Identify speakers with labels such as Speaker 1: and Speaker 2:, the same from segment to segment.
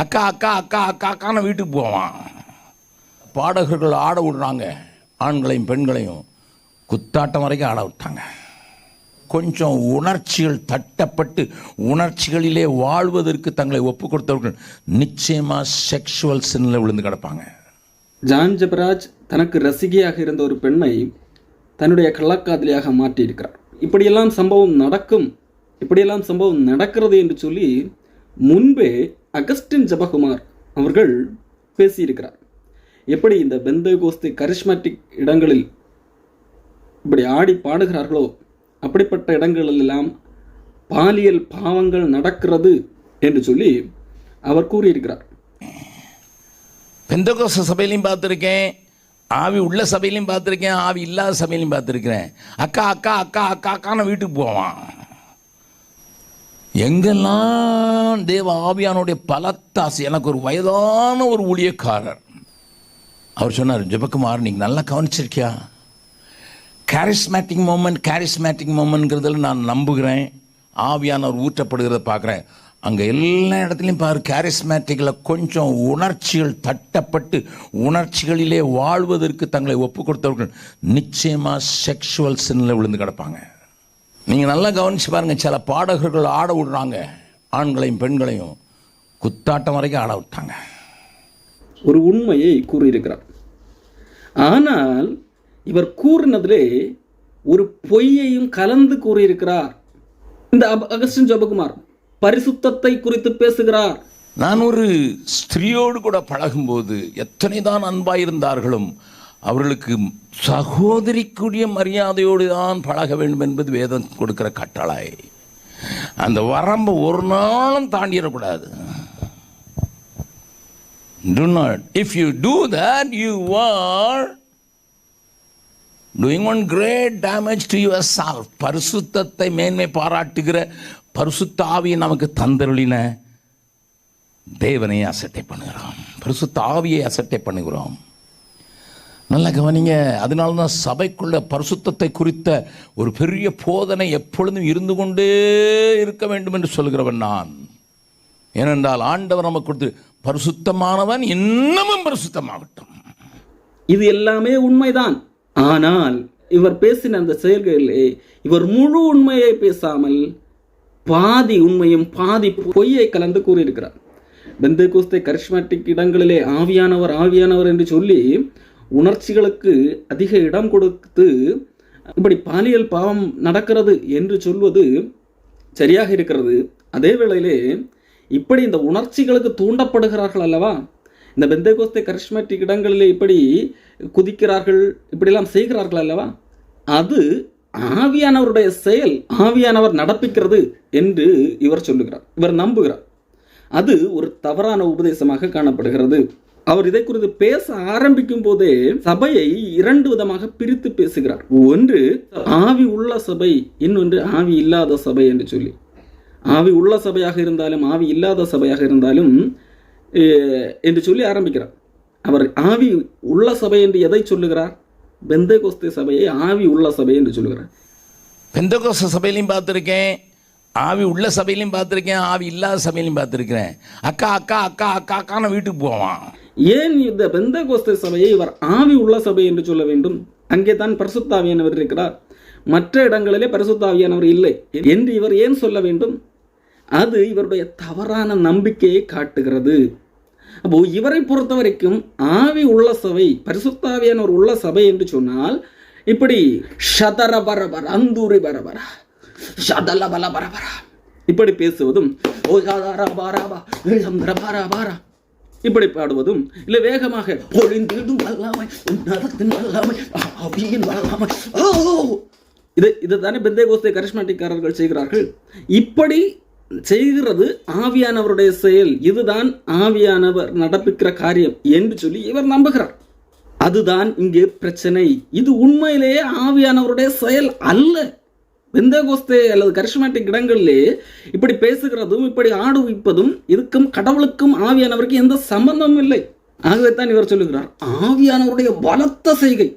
Speaker 1: அக்கா அக்கா அக்கா அக்கா அக்கான வீட்டுக்கு போவான். பாடகர்கள் ஆட விடுறாங்க. ஆண்களையும் பெண்களையும் குத்தாட்டம் வரைக்கும் ஆட விட்டாங்க. கொஞ்சம் உணர்ச்சிகள் தட்டப்பட்டு உணர்ச்சிகளிலே வாழ்வதற்கு தங்களை ஒப்பு கொடுத்தவர்கள் நிச்சயமாக செக்ஷுவல் சின்னில் விழுந்து கிடப்பாங்க.
Speaker 2: ஜான்ஜபராஜ் தனக்கு ரசிகையாக இருந்த ஒரு பெண்ணை தன்னுடைய கள்ளக்காதலியாக மாற்றியிருக்கிறார். இப்படியெல்லாம் சம்பவம் நடக்கும் இப்படியெல்லாம் சம்பவம் நடக்கிறது என்று சொல்லி முன்பே அகஸ்டின் ஜபகுமார் அவர்கள் பேசியிருக்கிறார். எப்படி இந்த பெந்த கோஸ்து கரிஸ்மேட்டிக் இடங்களில் இப்படி ஆடி பாடுகிறார்களோ அப்படிப்பட்ட இடங்களிலெல்லாம் பாலியல் பாவங்கள் நடக்கிறது என்று சொல்லி அவர் கூறியிருக்கிறார்.
Speaker 1: பெந்தகோச சபையிலையும் பார்த்துருக்கேன் ஆவி உள்ள சபையிலையும் பார்த்துருக்கேன் ஆவி இல்லாத சபையிலையும் பார்த்துருக்கிறேன். அக்கா அக்கா அக்கா அக்கா அக்கான வீட்டுக்கு போவான். எங்கெல்லாம் தேவ ஆவியானுடைய பலத்தாசை எனக்கு ஒரு வயதான ஒரு ஊழியக்காரர். அவர் சொன்னார் ஜெபக்குமார் நீங்கள் நல்லா கவனிச்சிருக்கியா? கேரிஸ்மேட்டிக் மூமெண்ட் கேரிஸ்மேட்டிக் மூமெண்ட்ங்கிறதுல நான் நம்புகிறேன். ஆவியானவர் ஊற்றப்படுகிறத பார்க்குறேன். அங்கே எல்லா இடத்துலையும் பாரு கேரிஸ்மேட்டிக்கில் கொஞ்சம் உணர்ச்சிகள் தட்டப்பட்டு உணர்ச்சிகளிலே வாழ்வதற்கு தங்களை ஒப்பு கொடுத்தவர்கள் நிச்சயமாக செக்ஷுவல் சின்னில் விழுந்து கிடப்பாங்க. நீங்கள் நல்லா கவனிச்சு பாருங்கள் சில பாடகர்கள் ஆட விடுறாங்க. ஆண்களையும் பெண்களையும் குத்தாட்டம் வரைக்கும் ஆட விட்டாங்க.
Speaker 2: ஒரு உண்மையை கூறியிருக்கிறார். ஆனால் இவர் கூறினதிலே ஒரு பொய்யையும் கலந்து கூறியிருக்கிறார். இந்த அகஸ்டின் ஜபகுமார் பரிசுத்தத்தை குறித்து பேசுகிறார்.
Speaker 1: நான் ஒரு ஸ்திரீயோடு கூட பழகும்போது எத்தனை தான் அன்பாயிருந்தார்களும் அவர்களுக்கு சகோதரிக்குரிய மரியாதையோடு தான் பழக வேண்டும் என்பது வேதம் கொடுக்கிற கட்டளை. அந்த வரம்பை ஒரு நாளும் தாண்டிடக்கூடாது. Do not if you do that you are doing one great damage to your yourself. பரிசுத்தத்தை மேன்மை பாராட்டுகிற பரிசுத்தாவியை நமக்கு தந்தருளின தேவனை அசட்டை பண்ணுகிறோம். பரிசுத்த ஆவியை அசட்டை பண்ணுகிறோம். நல்லா கவனிங்க. அதனால தான் சபைக்குள்ள பரிசுத்தத்தை குறித்த ஒரு பெரிய போதனை எப்பொழுதும் இருந்து கொண்டே இருக்க வேண்டும் என்று சொல்கிறவன் நான். ஏனென்றால் ஆண்டவர் நமக்கு கொடுத்து பரிசுத்தமானவன் இன்னமும் பரிசுத்தமாகட்டும்.
Speaker 2: இது எல்லாமே உண்மைதான். ஆனால் இவர் பேசின அந்த செயல்களிலே இவர் முழு உண்மையை பேசாமல் பாதி உண்மையும் பாதி பொய்யை கலந்து கூறியிருக்கிறார். பெந்த கூஸ்தை கரிஸ்மேட்டிக் இடங்களிலே ஆவியானவர் ஆவியானவர் என்று சொல்லி உணர்ச்சிகளுக்கு அதிக இடம் கொடுத்து இப்படி பாலியல் பாவம் நடக்கிறது என்று சொல்வது சரியாக இருக்கிறது. அதே வேளையிலே இப்படி இந்த உணர்ச்சிகளுக்கு தூண்டப்படுகிறார்கள் அல்லவா? இந்த பெந்தகோஸ்தே கரிஸ்மேட்டிக் இடங்களிலே இப்படி குதிக்கிறார்கள் இப்படியெல்லாம் செய்கிறார்கள் அல்லவா? அது ஆவியானவருடைய செயல் ஆவியானவர் நடப்பிக்கிறது என்று இவர் சொல்லுகிறார் இவர் நம்புகிறார். அது ஒரு தவறான உபதேசமாக காணப்படுகிறது. அவர் இதை குறித்து பேச ஆரம்பிக்கும் போதே சபையை இரண்டு விதமாக பிரித்து பேசுகிறார். ஒன்று ஆவி உள்ள சபை இன்னொன்று ஆவி இல்லாத சபை என்று சொல்லி. ஆவி உள்ள சபையாக இருந்தாலும் ஆவி இல்லாத சபையாக இருந்தாலும் என்று சொல்லி ஆரம்பிக்கிறார். அவர் ஆவி உள்ள சபை என்று எதை சொல்லுகிறார்? பெந்தை கோஸ்தே சபையை ஆவி உள்ள சபை என்று சொல்லுகிறார்.
Speaker 1: பெந்தகோஸ்த சபையிலையும் பார்த்துருக்கேன் ஆவி உள்ள சபையிலையும் பார்த்துருக்கேன் ஆவி இல்லாத சபையிலையும் பார்த்துருக்கிறேன். அக்கா அக்கா அக்கா அக்கா அக்கான வீட்டுக்கு போவான்.
Speaker 2: ஏன் இந்த பெந்த கோஸ்த சபையை இவர் ஆவி உள்ள சபை என்று சொல்ல வேண்டும்? அங்கே தான் பரிசுத்தாவியானவர் இருக்கிறார். மற்ற இடங்களிலே பரிசுத்தாவியானவர் இல்லை. என்று இவர் ஏன் சொல்ல வேண்டும்? அது இவருடைய தவறான நம்பிக்கையை காட்டுகிறது. அப்போ இவரை பொறுத்த வரைக்கும் ஆவி உள்ள சபை பரிசுத்தாவியானவர் உள்ள சபை என்று சொன்னால் இப்படி ஷதர பரபர அந்தூரி பரபர ஷதல பல பரபர இப்படி பேசுவதும் ஓ ஷதர பரபா சந்திர பரபரா இப்படி பாடுவதும் இல்லை வேகமாக பொழிந்திடும் வல்லாமை உன்னதத்தின் வல்லாமை அவியின் வல்லாமை. ஓ! இது இதை தானே பெந்தே கோஸ்தே செய்கிறார்கள். இப்படி செய்கிறது ஆவியானவருடைய செயல். இதுதான் ஆவியானவர் நடப்பிக்கிற காரியம் என்று சொல்லி இவர் நம்புகிறார். அதுதான் இங்கே பிரச்சனை. இது உண்மையிலேயே ஆவியானவருடைய செயல் அல்ல. பெந்தகோஸ்தே அல்லது கரிஷ்மேட்டிக் இடங்களிலே இப்படி பேசுகிறதும் இப்படி ஆடுவிப்பதும் இதுக்கும் கடவுளுக்கும் ஆவியானவருக்கு எந்த சம்பந்தமும் இல்லை. ஆகவே தான் இவர் சொல்லுகிறார் ஆவியானவருடைய பலத்த செய்கை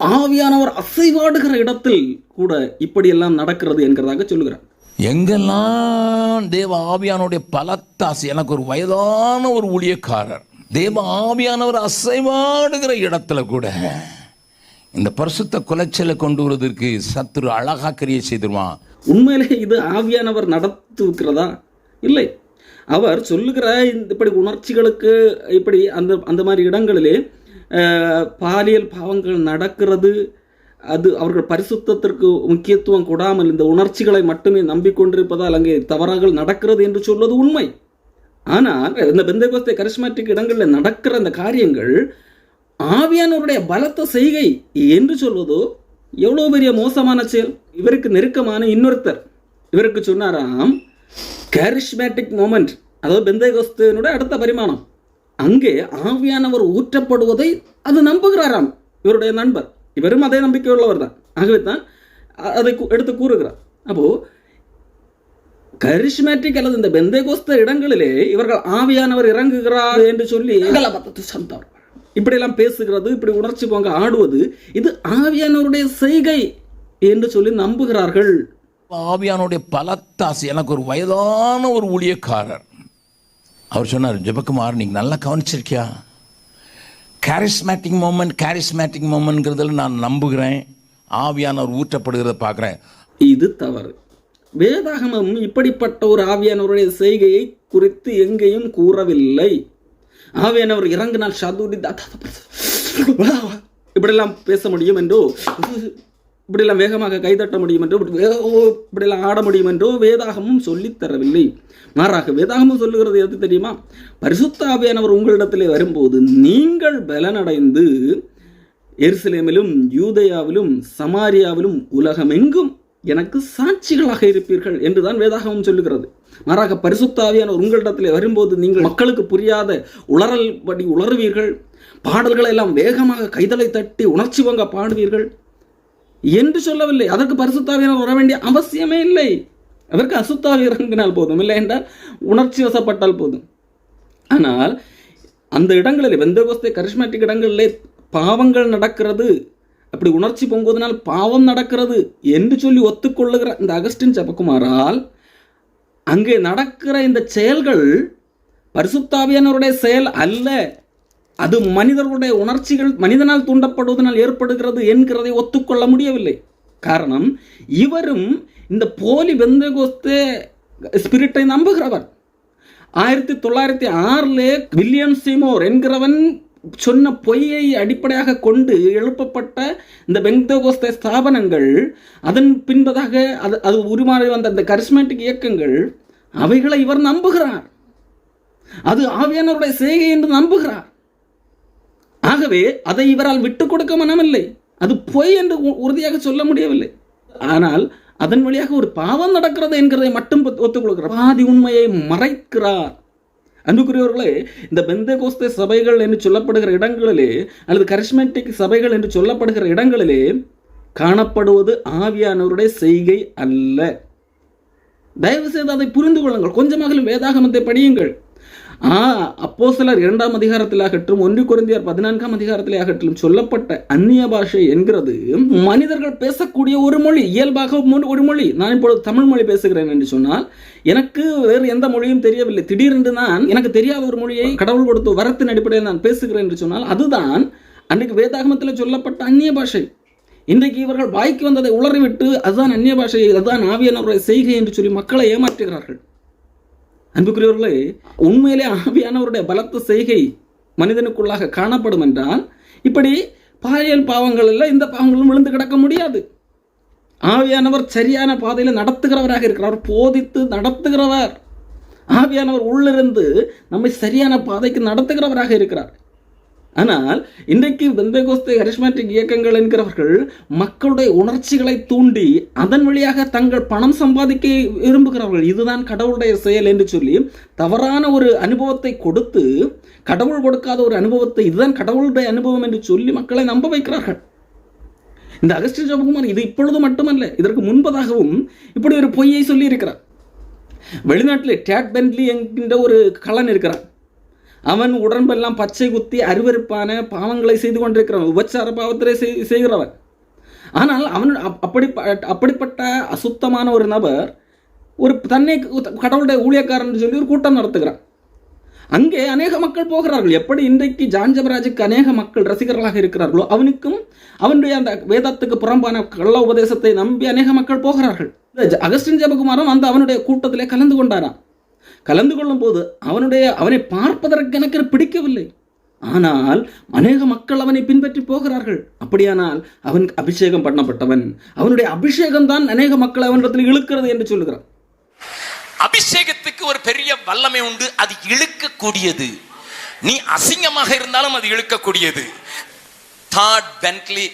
Speaker 2: ஆவியானவர் அசைவாடுகிற இடத்தில் கூட இப்படியெல்லாம் நடக்கிறது என்கிறதாக சொல்லுகிறார்.
Speaker 1: எங்கெல்லாம் தேவ ஆவியானுடைய பலத்தாசி எனக்கு ஒரு வயதான ஒரு ஊழியக்காரர் தேவ ஆவியானவர் அசைவாடுகிற இடத்துல கூட இந்த பரிசுத்த குலைச்சலை கொண்டு வருவதற்கு சத்துரு அழகாக கிரியை செய்திருவான்.
Speaker 2: உண்மையிலே இது ஆவியானவர் நடத்துக்கிறதா இல்லை. அவர் சொல்லுகிற இந்த இப்படி உணர்ச்சிகளுக்கு இப்படி அந்த அந்த மாதிரி இடங்களிலே பாலியல் பாவங்கள் நடக்கிறது. அது அவர்கள் பரிசுத்தத்திற்கு முக்கியத்துவம் கொடாமல் இந்த உணர்ச்சிகளை மட்டுமே நம்பிக்கொண்டிருப்பதால் அங்கே தவறாக நடக்கிறது என்று சொல்வது உண்மை. ஆனால் இந்த பெந்தகோஸ்தே கரிஸ்மாட்டிக் இடங்களில் நடக்கிற அந்த காரியங்கள் ஆவியானவருடைய பலத்த செய்கை என்று சொல்வதோ எவ்வளோ பெரிய மோசமான செயல்? இவருக்கு நெருக்கமான இன்னொருத்தர். இவருக்கு சொன்னாராம் கேரிஷ்மேட்டிக் மூமெண்ட் அதாவது பெந்தகோஸ்தனுடைய அடுத்த பரிமாணம். அங்கே ஆவியானவர் ஊற்றப்படுவதை அது நம்புகிறாராம் இவருடைய நண்பர். இவரும் அதே நம்பிக்கை உள்ளவர் தான் ஆகவே தான் அதை எடுத்து கூறுகிறார். அப்போது கரிஷ்மேட்டிக் அல்லது இந்த பெந்தேகோஸ்த இடங்களிலே இவர்கள் ஆவியானவர் இறங்குகிறார் என்று சொல்லி சந்தார் இப்படியெல்லாம் பேசுகிறது இப்படி உணர்ச்சி போங்க ஆடுவது இது ஆவியானவருடைய செய்கை என்று சொல்லி நம்புகிறார்கள்.
Speaker 1: ஆவியானுடைய பலத்தாசு எனக்கு ஒரு வயதான ஒரு ஊழியக்காரர். அவர் சொன்னார் ஜெபக்குமார் நீங்க நல்லா கவனிச்சிருக்கியா? கேரிஸ்மேட்டிக் மூமெண்ட் கேரிஸ்மேட்டிக் மூமெண்ட்ங்கிறதுல நான் நம்புகிறேன். ஆவியானவர் ஊற்றப்படுகிறத பார்க்குறேன்.
Speaker 2: இது தவறு. வேதாகமம் இப்படிப்பட்ட ஒரு ஆவியானவருடைய செய்கையை குறித்து எங்கேயும் கூறவில்லை. ஆவியானவர் இறங்கினால் சதுரி இப்படியெல்லாம் பேச முடியும் என்றோ இப்படிலாம் வேகமாக கைதட்ட முடியும் என்றோ இப்படிலாம் ஆட முடியும் என்றோ வேதாகமும் சொல்லித்தரவில்லை மாறாக வேதாகமும் சொல்லுகிறது எது தெரியுமா? பரிசுத்த ஆவியானவர் உங்களிடத்திலே வரும்போது நீங்கள் பலனடைந்து எருசலேமிலும் யூதயாவிலும் சமாரியாவிலும் உலகமெங்கும் எனக்கு சாட்சிகளாக இருப்பீர்கள் என்றுதான் வேதாகமும் சொல்லுகிறது. மாறாக பரிசுத்தாவியான உங்களிடத்தில் வரும்போது நீங்கள் மக்களுக்கு புரியாத உளறல் படி உளறுவீர்கள். பாடல்களை எல்லாம் வேகமாக கைதலை தட்டி உணர்ச்சி வங்க பாடுவீர்கள். என்று சொல்லவில்லை. அதற்கு பரிசுத்தாவியானவர் வர வேண்டிய அவசியமே இல்லை. அதற்கு அசுத்தாவி இறங்கினால் போதும். இல்லை என்றால் உணர்ச்சி வசப்பட்டால் போதும். ஆனால் அந்த இடங்களில் வெந்தகோஸ்தே கரிஷ்மேட்டிக் இடங்களிலே பாவங்கள் நடக்கிறது. அப்படி உணர்ச்சி பொங்குவதனால் பாவம் நடக்கிறது என்று சொல்லி ஒத்துக்கொள்ளுகிற இந்த அகஸ்டின் ஜபக்குமாரால் அங்கே நடக்கிற இந்த செயல்கள் பரிசுத்தாவியானவருடைய செயல் அல்ல. அது மனிதர்களுடைய உணர்ச்சிகள் மனிதனால் தூண்டப்படுவதனால் ஏற்படுகிறது என்கிறதை ஒத்துக்கொள்ள முடியவில்லை. காரணம் இவரும் இந்த போலி வெந்தகோஸ்தே ஸ்பிரிட்டை நம்புகிறவர். ஆயிரத்தி தொள்ளாயிரத்தி ஆறிலே வில்லியம் சீமோர் என்கிறவன் சொன்ன பொய்யை அடிப்படையாக கொண்டு எழுப்பப்பட்ட இந்த பெந்தகோஸ்தே ஸ்தாபனங்கள் அதன் பின்பதாக அது அது உருமாறி வந்த அந்த கரிஸ்மேட்டிக் இயக்கங்கள் அவைகளை இவர் நம்புகிறார். அது ஆவியானவருடைய செய்கை என்று நம்புகிறார். ஆகவே அதை இவரால் விட்டுக் கொடுக்க மனமில்லை. அது பொய் என்று உ- உறுதியாக சொல்ல முடியவில்லை. ஆனால் அதன் வழியாக ஒரு பாவம் நடக்கிறது என்கிறதை மட்டும் ஒத்துக்கொள்கிறார் பாதி உண்மையை மறைக்கிறார். அன்புக்குரியவர்களே இந்த பெந்தகோஸ்தே சபைகள் என்று சொல்லப்படுகிற இடங்களிலே அல்லது கரிஸ்மேட்டிக் சபைகள் என்று சொல்லப்படுகிற இடங்களிலே காணப்படுவது ஆவியானவருடைய செய்கை அல்ல. தயவு செய்து அதை புரிந்து கொள்ளுங்கள். கொஞ்சமாக வேதாகமத்தை படியுங்கள். ஆ அப்போ சிலர் இரண்டாம் அதிகாரத்திலாகட்டும் ஒன்று குறைந்தியார் பதினான்காம் அதிகாரத்திலாகட்டும் சொல்லப்பட்ட அந்நிய பாஷை என்கிறது மனிதர்கள் பேசக்கூடிய ஒரு மொழி இயல்பாக ஒரு மொழி. நான் இப்பொழுது தமிழ் மொழி பேசுகிறேன் என்று சொன்னால் எனக்கு வேறு எந்த மொழியும் தெரியவில்லை. திடீரென்று நான் எனக்கு தெரியாத ஒரு மொழியை கடவுள் கொடுத்த வரத்தின் அடிப்படையில் நான் பேசுகிறேன் என்று சொன்னால் அதுதான் அன்றைக்கு வேதாகமத்தில் சொல்லப்பட்ட அந்நிய பாஷை. இன்றைக்கு இவர்கள் வாய்க்கு வந்ததை உளறிவிட்டு அதுதான் அந்நிய பாஷை அதுதான் ஆவியானவருடைய செய்கை என்று சொல்லி மக்களை ஏமாற்றுகிறார்கள். அன்புக்குரியவர்களே உண்மையிலே ஆவியானவருடைய பலத்த செய்கை மனிதனுக்குள்ளாக காணப்படும் என்றால் இப்படி பாலியல் பாவங்கள் எல்லாம் இந்த பாவங்களும் விழுந்து கிடக்க முடியாது. ஆவியானவர் சரியான பாதையில் நடத்துகிறவராக இருக்கிறார். போதித்து நடத்துகிறவர். ஆவியானவர் உள்ளிருந்து நம்மை சரியான பாதைக்கு நடத்துகிறவராக இருக்கிறார். ஆனால் இன்றைக்கு பெந்தகோஸ்து கரிஸ்மாட்டிக் இயக்கங்கள் என்கிறவர்கள் மக்களுடைய உணர்ச்சிகளை தூண்டி அதன் வழியாக தங்கள் பணம் சம்பாதிக்க விரும்புகிறார்கள் இதுதான் கடவுளுடைய செயல் என்று சொல்லி தவறான ஒரு அனுபவத்தை கொடுத்து கடவுள் கொடுக்காத ஒரு அனுபவத்தை இதுதான் கடவுளுடைய அனுபவம் என்று சொல்லி மக்களை நம்ப வைக்கிறார்கள். இந்த அகஸ்ட் ஜபகுமார் இது இப்பொழுது மட்டுமல்ல இதற்கு முன்பதாகவும் இப்படி ஒரு பொய்யை சொல்லி இருக்கிறார் வெளிநாட்டில் டேட் பென்ட்லி என்கின்ற ஒரு கலன் இருக்கிறான் அவன் உடம்பெல்லாம் பச்சை குத்தி அருவருப்பான பாவங்களை செய்து கொண்டிருக்கிறவன் உபச்சார பாவத்திலே செய்- செய்கிறவன். ஆனால் அவன் அப்படி அப்படிப்பட்ட அசுத்தமான ஒரு நபர் ஒரு தன்னை கடவுளுடைய ஊழியக்காரன் சொல்லி ஒரு கூட்டம் நடத்துகிறான். அங்கே அநேக மக்கள் போகிறார்கள். எப்படி இன்றைக்கு ஜான்ஜபராஜுக்கு அநேக மக்கள் ரசிகர்களாக இருக்கிறார்களோ அவனுக்கும் அவனுடைய அந்த வேதத்துக்கு புறம்பான கள்ள உபதேசத்தை நம்பி அநேக மக்கள் போகிறார்கள். அகஸ்டின் ஜெபகுமாரும் வந்து அவனுடைய கூட்டத்திலே கலந்து கொண்டாரான் கலந்து கொள்ளும் போது அவனுடைய அவனை பார்ப்பதற்கு எனக்கு பிடிக்கவில்லை. ஆனால் அநேக மக்கள் அவனை பின்பற்றி போகிறார்கள். அப்படியானால் அவன் அபிஷேகம் பண்ணப்பட்டவன். அவனுடைய அபிஷேகம் தான் அநேக மக்கள் அவனிடத்தில் இழுக்கிறது என்று சொல்லுகிறான்.
Speaker 1: அபிஷேகத்துக்கு ஒரு பெரிய வல்லமை உண்டு. அது இழுக்கக்கூடியது. நீ அசிங்கமாக இருந்தாலும் அது இழுக்கக்கூடியது. தாட் பென்ட்லி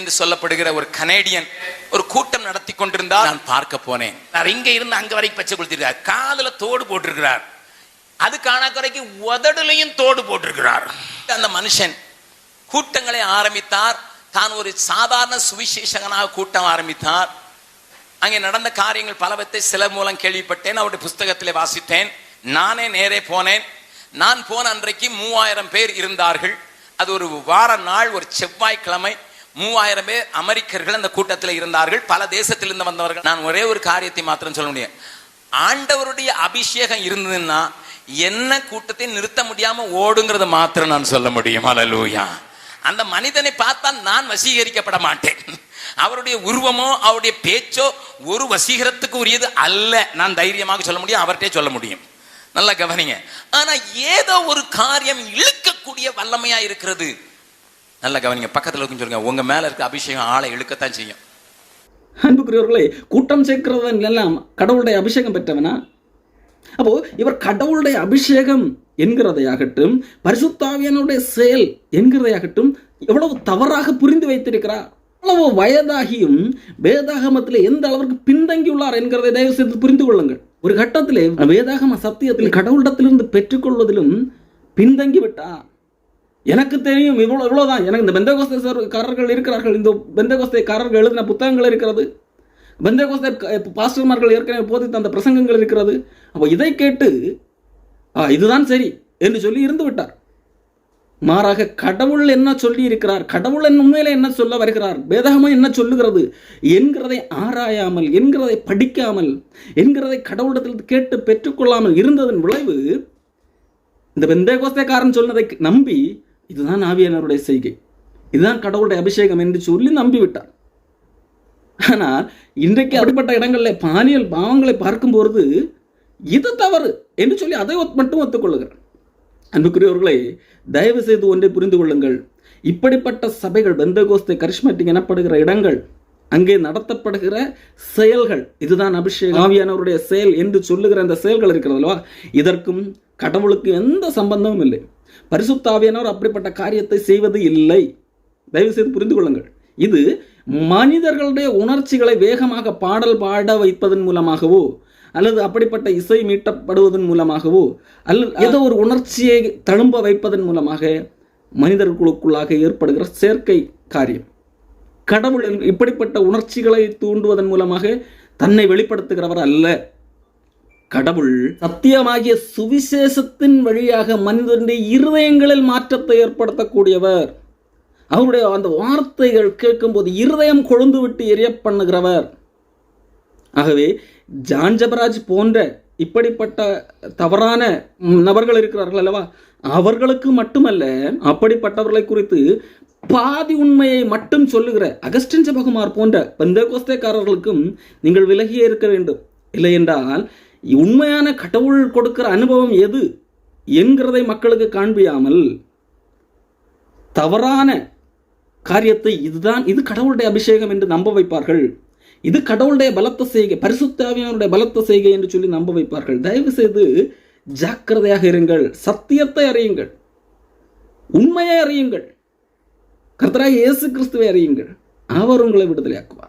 Speaker 1: என்று சொல்லப்படுகிற ஒரு கனேடியன் ஒரு கூட்டம் நடத்தி கொண்டிருந்தால் நான் பார்க்க போனேன். நான் இங்க இருந்து அங்க வரைக்கும் பச்சை கொடுத்திருக்கார் காதுல தோடு போட்டிருக்கிறார். அது காணாக்குறைக்கு உதடுலையும் தோடு போட்டிருக்கிறார். அந்த மனுஷன் கூட்டங்களை ஆரம்பித்தார். தான் ஒரு சாதாரண சுவிசேஷகனாக கூட்டம் ஆரம்பித்தார். அங்கே நடந்த காரியங்கள் பலவற்றை சிலர் மூலம் கேள்விப்பட்டேன். அவருடைய புஸ்தகத்திலே வாசித்தேன். நானே நேரே போனேன். நான் போன அன்றைக்கு மூவாயிரம் பேர் இருந்தார்கள். அது ஒரு வார நாள் ஒரு செவ்வாய்க்கிழமை. மூவாயிரம் பேர் அமெரிக்கர்கள் அந்த கூட்டத்தில் இருந்தார்கள். பல தேசத்திலிருந்து வந்தவர்கள். நான் ஒரே ஒரு காரியத்தை மாத்திரம் சொல்ல முடியும். ஆண்டவருடைய அபிஷேகம் இருந்ததுன்னா என்ன கூட்டத்தை நிறுத்த முடியாம ஓடுங்கிறது மாத்திரம் நான் சொல்ல முடியும். அலலூயா அந்த மனிதனை பார்த்தால் நான் வசீகரிக்கப்பட மாட்டேன். அவருடைய உருவமோ அவருடைய பேச்சோ ஒரு வசீகரத்துக்கு உரியது அல்ல. நான் தைரியமாக சொல்ல முடியும் அவர்கிட்டே சொல்ல முடியும். நல்லா கவனிங்க. ஆனா ஏதோ ஒரு காரியம் இழுக்கக்கூடிய வல்லமையா இருக்கிறது. நல்லா கவனிங்க. பக்கத்துல இருக்குன்னு சொல்லுங்க. உங்க மேல இருக்க அபிஷேகம் ஆளை இழுக்கத்தான் செய்யும்.
Speaker 2: அன்புக்குரியவர்களே கூட்டம் சேர்க்கிறவன் எல்லாம் கடவுளுடைய அபிஷேகம் பெற்றவனா? அப்போ இவர் கடவுளுடைய அபிஷேகம் என்கிறதையாகட்டும் பரிசுத்தாவியனுடைய செயல் என்கிறதையாகட்டும் எவ்வளவு தவறாக புரிந்து வைத்திருக்கிறார்? எவ்வளவு வயதாகியும் வேதாகமத்தில் எந்த அளவிற்கு பின்தங்கியுள்ளார் என்கிறதை தயவு செய்து புரிந்து கொள்ளுங்கள். ஒரு கட்டத்திலே வேதாகம சத்தியத்தில் கடவுளிடத்திலிருந்து பெற்றுக்கொள்வதிலும் பின்தங்கிவிட்டார். எனக்கு தெரியும் இவ்வளோ இவ்வளோதான். எனக்கு இந்த பெந்தகோஸ்தேக்காரர்கள் இருக்கிறார்கள். இந்த பெந்தகோஸ்தேக்காரர்கள் எழுதின புத்தகங்கள் இருக்கிறது. பெந்தகோஸ்தே பாஸ்டர்மார்கள் ஏற்கனவே போதித்த அந்த பிரசங்கங்கள் இருக்கிறது. அப்போ இதை கேட்டு ஆ இதுதான் சரி என்று சொல்லி இருந்து விட்டார். மாறாக கடவுள் என்ன சொல்லி இருக்கிறார் கடவுள் என் உண்மையிலே என்ன சொல்ல வருகிறார்? வேதகமும் என்ன சொல்லுகிறது? என்கிறதை ஆராயாமல் என்கிறதை படிக்காமல் என்கிறதை கடவுளிடத்தில் கேட்டு பெற்றுக்கொள்ளாமல் இருந்ததன் விளைவு இந்த பெந்தேகோஸ்தேக்காரன் சொன்னதை நம்பி இதுதான் ஆவியானவருடைய செய்கை. இதுதான் கடவுளுடைய அபிஷேகம் என்று சொல்லி நம்பி விட்டார் ஆனால் இன்றைக்கு அப்படிப்பட்ட இடங்களில் பாலியல் பாவங்களை பார்க்கும்பொழுது இது தவறு என்று சொல்லி அதை மட்டும் ஒத்துக்கொள்ளுகிறார். அன்புக்குரியவர்களை தயவு செய்து ஒன்றை புரிந்து கொள்ளுங்கள். இப்படிப்பட்ட சபைகள் பெந்தகோஸ்தை கரிஷ்மேட்டிக் எனப்படுகிற இடங்கள் அங்கே நடத்தப்படுகிற செயல்கள் இதுதான் அபிஷேகம். ஆவியானவருடைய செயல் என்று சொல்லுகிற அந்த செயல்கள் இருக்கிறது அல்லவா? இதற்கும் கடவுளுக்கு எந்த சம்பந்தமும் இல்லை. பரிசுத்தாவியானவர் அப்படிப்பட்ட காரியத்தை செய்வது இல்லை. தயவு செய்து புரிந்து கொள்ளுங்கள். இது மனிதர்களுடைய உணர்ச்சிகளை வேகமாக பாடல் பாட வைப்பதன் மூலமாகவோ அல்லது அப்படிப்பட்ட இசை மீட்டப்படுவதன் மூலமாகவோ அல்லது ஏதோ ஒரு உணர்ச்சியை தழும்ப வைப்பதன் மூலமாக மனிதர்களுக்குள்ளாக ஏற்படுகிற செயற்கை காரியம். கடவுள் இப்படிப்பட்ட உணர்ச்சிகளை தூண்டுவதன் மூலமாக தன்னை வெளிப்படுத்துகிறவர் அல்ல. கடவுள் சத்தியமாகிய சுவிசேஷத்தின் வழியாக மனிதனுடைய இருதயங்களில் மாற்றத்தை ஏற்படுத்தக்கூடியவர். அவருடைய அந்த வார்த்தைகள் கேட்கும்போது இருதயம் கொழுந்து விட்டு எரிய பண்ணுகிறவர். ஆகவே ஜான் ஜபராஜ் போன்ற இப்படிப்பட்ட தவறான நபர்கள் இருக்கிறார்கள் அல்லவா? அவர்களுக்கு மட்டுமல்ல அப்படிப்பட்டவர்களை குறித்து பாதி உண்மையை மட்டும் சொல்லுகிற அகஸ்டின் ஜபகுமார் போன்ற பெந்தகோஸ்தேக்காரர்களுக்கும் நீங்கள் விலகியே இருக்க வேண்டும். இல்லை என்றால் உண்மையான கடவுள் கொடுக்கிற அனுபவம் எது என்கிறதை மக்களுக்கு காண்பியாமல் தவறான காரியத்தை இதுதான் இது கடவுளுடைய அபிஷேகம் என்று நம்ப வைப்பார்கள். இது கடவுளுடைய பலத்த செய்கை பரிசுத்தாவியனுடைய பலத்த செய்கை என்று சொல்லி நம்ப வைப்பார்கள். தயவு செய்து ஜாக்கிரதையாக இருங்கள். சத்தியத்தை அறியுங்கள். உண்மையை அறியுங்கள். கர்த்தராக இயேசு கிறிஸ்துவை அறியுங்கள். அவர் உங்களை விடுதலையாக்குவார்.